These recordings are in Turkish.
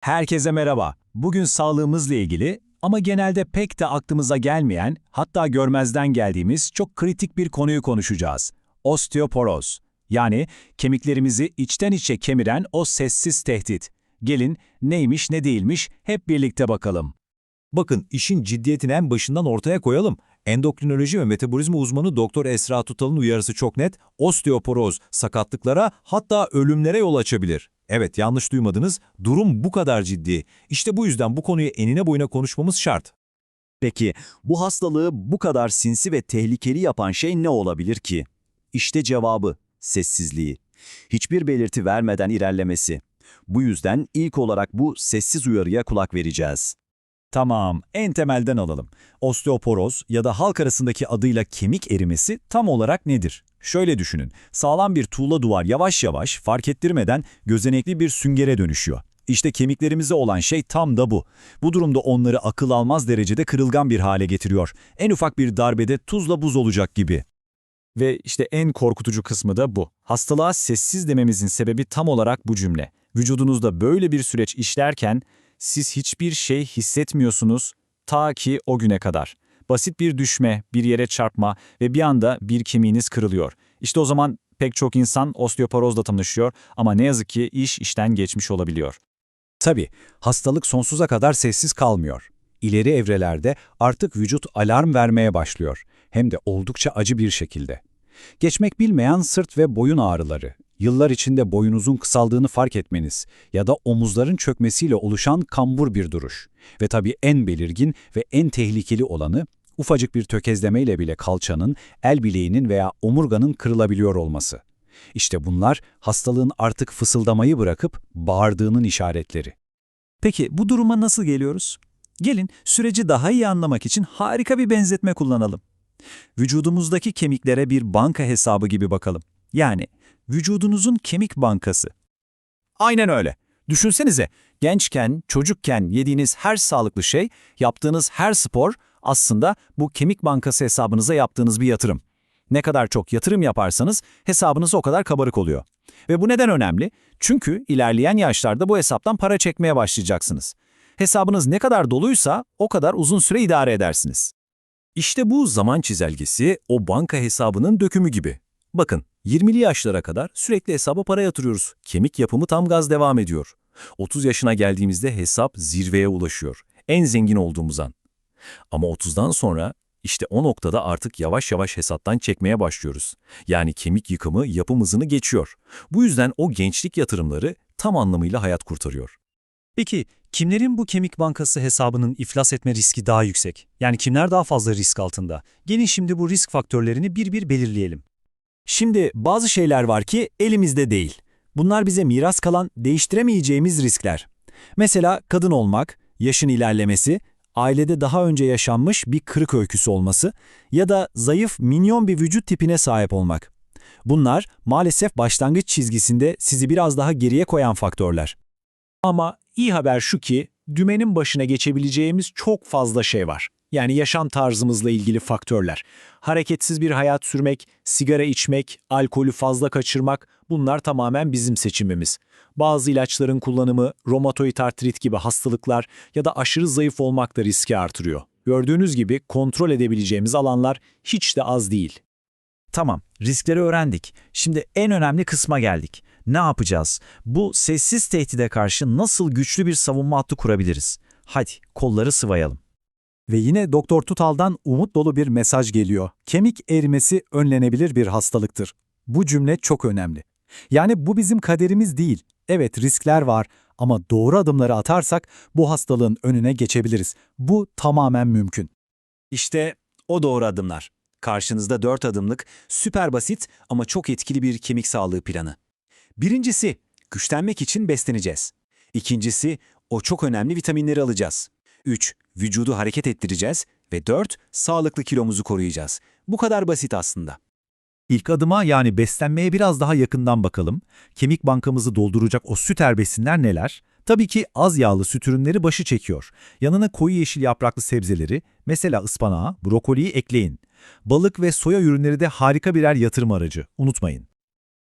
Herkese merhaba. Bugün sağlığımızla ilgili ama genelde pek de aklımıza gelmeyen, hatta görmezden geldiğimiz çok kritik bir konuyu konuşacağız. Osteoporoz. Yani kemiklerimizi içten içe kemiren o sessiz tehdit. Gelin neymiş ne değilmiş hep birlikte bakalım. Bakın işin ciddiyetini en başından ortaya koyalım. Endokrinoloji ve metabolizma uzmanı Doktor Esra Tutal'ın uyarısı çok net. Osteoporoz sakatlıklara hatta ölümlere yol açabilir. Evet yanlış duymadınız. Durum bu kadar ciddi. İşte bu yüzden bu konuyu enine boyuna konuşmamız şart. Peki bu hastalığı bu kadar sinsi ve tehlikeli yapan şey ne olabilir ki? İşte cevabı, sessizliği. Hiçbir belirti vermeden ilerlemesi. Bu yüzden ilk olarak bu sessiz uyarıya kulak vereceğiz. Tamam, en temelden alalım. Osteoporoz ya da halk arasındaki adıyla kemik erimesi tam olarak nedir? Şöyle düşünün, sağlam bir tuğla duvar yavaş yavaş, fark ettirmeden gözenekli bir süngere dönüşüyor. İşte kemiklerimize olan şey tam da bu. Bu durumda onları akıl almaz derecede kırılgan bir hale getiriyor. En ufak bir darbede tuzla buz olacak gibi. Ve işte en korkutucu kısmı da bu. Hastalığa sessiz dememizin sebebi tam olarak bu cümle. Vücudunuzda böyle bir süreç işlerken siz hiçbir şey hissetmiyorsunuz ta ki o güne kadar. Basit bir düşme, bir yere çarpma ve bir anda bir kemiğiniz kırılıyor. İşte o zaman pek çok insan osteoporozla tanışıyor ama ne yazık ki iş işten geçmiş olabiliyor. Tabii, hastalık sonsuza kadar sessiz kalmıyor. İleri evrelerde artık vücut alarm vermeye başlıyor. Hem de oldukça acı bir şekilde. Geçmek bilmeyen sırt ve boyun ağrıları, yıllar içinde boyunuzun kısaldığını fark etmeniz ya da omuzların çökmesiyle oluşan kambur bir duruş. Ve tabii en belirgin ve en tehlikeli olanı, ufacık bir tökezlemeyle bile kalçanın, el bileğinin veya omurganın kırılabiliyor olması. İşte bunlar hastalığın artık fısıldamayı bırakıp bağırdığının işaretleri. Peki bu duruma nasıl geliyoruz? Gelin süreci daha iyi anlamak için harika bir benzetme kullanalım. Vücudumuzdaki kemiklere bir banka hesabı gibi bakalım. Yani vücudunuzun kemik bankası. Aynen öyle. Düşünsenize, gençken, çocukken yediğiniz her sağlıklı şey, yaptığınız her spor aslında bu kemik bankası hesabınıza yaptığınız bir yatırım. Ne kadar çok yatırım yaparsanız hesabınız o kadar kabarık oluyor. Ve bu neden önemli? Çünkü ilerleyen yaşlarda bu hesaptan para çekmeye başlayacaksınız. Hesabınız ne kadar doluysa o kadar uzun süre idare edersiniz. İşte bu zaman çizelgesi o banka hesabının dökümü gibi. Bakın 20'li yaşlara kadar sürekli hesaba para yatırıyoruz. Kemik yapımı tam gaz devam ediyor. 30 yaşına geldiğimizde hesap zirveye ulaşıyor. En zengin olduğumuz an. Ama 30'dan sonra işte o noktada artık yavaş yavaş hesaptan çekmeye başlıyoruz. Yani kemik yıkımı yapım hızını geçiyor. Bu yüzden o gençlik yatırımları tam anlamıyla hayat kurtarıyor. Peki kimlerin bu kemik bankası hesabının iflas etme riski daha yüksek? Yani kimler daha fazla risk altında? Gelin şimdi bu risk faktörlerini bir bir belirleyelim. Şimdi bazı şeyler var ki elimizde değil. Bunlar bize miras kalan değiştiremeyeceğimiz riskler. Mesela kadın olmak, yaşın ilerlemesi, ailede daha önce yaşanmış bir kırık öyküsü olması ya da zayıf, minyon bir vücut tipine sahip olmak. Bunlar maalesef başlangıç çizgisinde sizi biraz daha geriye koyan faktörler. Ama iyi haber şu ki dümenin başına geçebileceğimiz çok fazla şey var. Yani yaşam tarzımızla ilgili faktörler. Hareketsiz bir hayat sürmek, sigara içmek, alkolü fazla kaçırmak bunlar tamamen bizim seçimimiz. Bazı ilaçların kullanımı, romatoid artrit gibi hastalıklar ya da aşırı zayıf olmak da riski artırıyor. Gördüğünüz gibi kontrol edebileceğimiz alanlar hiç de az değil. Tamam, riskleri öğrendik. Şimdi en önemli kısma geldik. Ne yapacağız? Bu sessiz tehdide karşı nasıl güçlü bir savunma hattı kurabiliriz? Hadi kolları sıvayalım. Ve yine Doktor Tutal'dan umut dolu bir mesaj geliyor. Kemik erimesi önlenebilir bir hastalıktır. Bu cümle çok önemli. Yani bu bizim kaderimiz değil. Evet riskler var ama doğru adımları atarsak bu hastalığın önüne geçebiliriz. Bu tamamen mümkün. İşte o doğru adımlar. Karşınızda 4 adımlık, süper basit ama çok etkili bir kemik sağlığı planı. Birincisi, güçlenmek için besleneceğiz. İkincisi, o çok önemli vitaminleri alacağız. 3. Vücudu hareket ettireceğiz. Ve 4. Sağlıklı kilomuzu koruyacağız. Bu kadar basit aslında. İlk adıma yani beslenmeye biraz daha yakından bakalım. Kemik bankamızı dolduracak o süter besinler neler? Tabii ki az yağlı süt ürünleri başı çekiyor. Yanına koyu yeşil yapraklı sebzeleri, mesela ıspanağı, brokoliyi ekleyin. Balık ve soya ürünleri de harika birer yatırım aracı, unutmayın.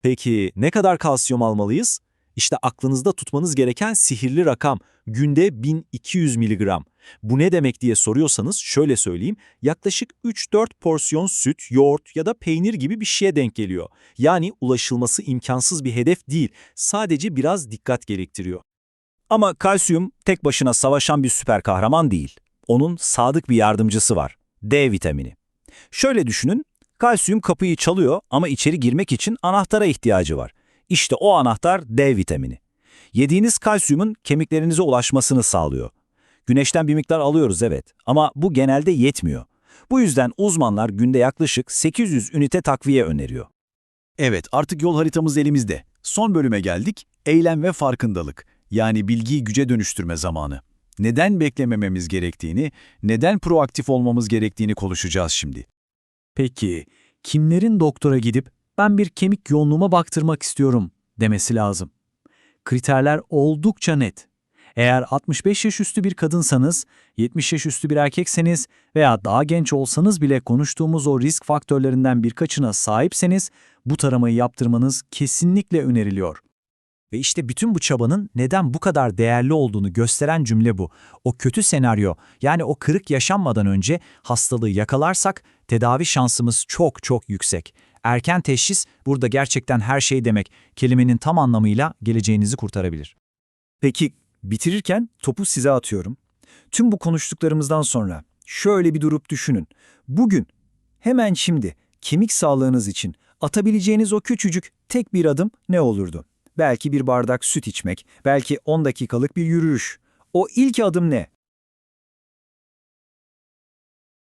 Peki ne kadar kalsiyum almalıyız? İşte aklınızda tutmanız gereken sihirli rakam günde 1200 miligram. Bu ne demek diye soruyorsanız şöyle söyleyeyim. Yaklaşık 3-4 porsiyon süt, yoğurt ya da peynir gibi bir şeye denk geliyor. Yani ulaşılması imkansız bir hedef değil, sadece biraz dikkat gerektiriyor. Ama kalsiyum tek başına savaşan bir süper kahraman değil. Onun sadık bir yardımcısı var. D vitamini. Şöyle düşünün, kalsiyum kapıyı çalıyor ama içeri girmek için anahtara ihtiyacı var. İşte o anahtar D vitamini. Yediğiniz kalsiyumun kemiklerinize ulaşmasını sağlıyor. Güneşten bir miktar alıyoruz evet ama bu genelde yetmiyor. Bu yüzden uzmanlar günde yaklaşık 800 ünite takviye öneriyor. Evet, artık yol haritamız elimizde. Son bölüme geldik. Eylem ve farkındalık. Yani bilgiyi güce dönüştürme zamanı. Neden beklemememiz gerektiğini, neden proaktif olmamız gerektiğini konuşacağız şimdi. Peki, kimlerin doktora gidip ben bir kemik yoğunluğuma baktırmak istiyorum demesi lazım? Kriterler oldukça net. Eğer 65 yaş üstü bir kadınsanız, 70 yaş üstü bir erkekseniz veya daha genç olsanız bile konuştuğumuz o risk faktörlerinden birkaçına sahipseniz bu taramayı yaptırmanız kesinlikle öneriliyor. Ve işte bütün bu çabanın neden bu kadar değerli olduğunu gösteren cümle bu. O kötü senaryo, yani o kırık yaşanmadan önce hastalığı yakalarsak tedavi şansımız çok çok yüksek. Erken teşhis burada gerçekten her şey demek. Kelimenin tam anlamıyla geleceğinizi kurtarabilir. Peki bitirirken topu size atıyorum. Tüm bu konuştuklarımızdan sonra şöyle bir durup düşünün. Bugün, hemen şimdi kemik sağlığınız için atabileceğiniz o küçücük tek bir adım ne olurdu? Belki bir bardak süt içmek, belki 10 dakikalık bir yürüyüş. O ilk adım ne?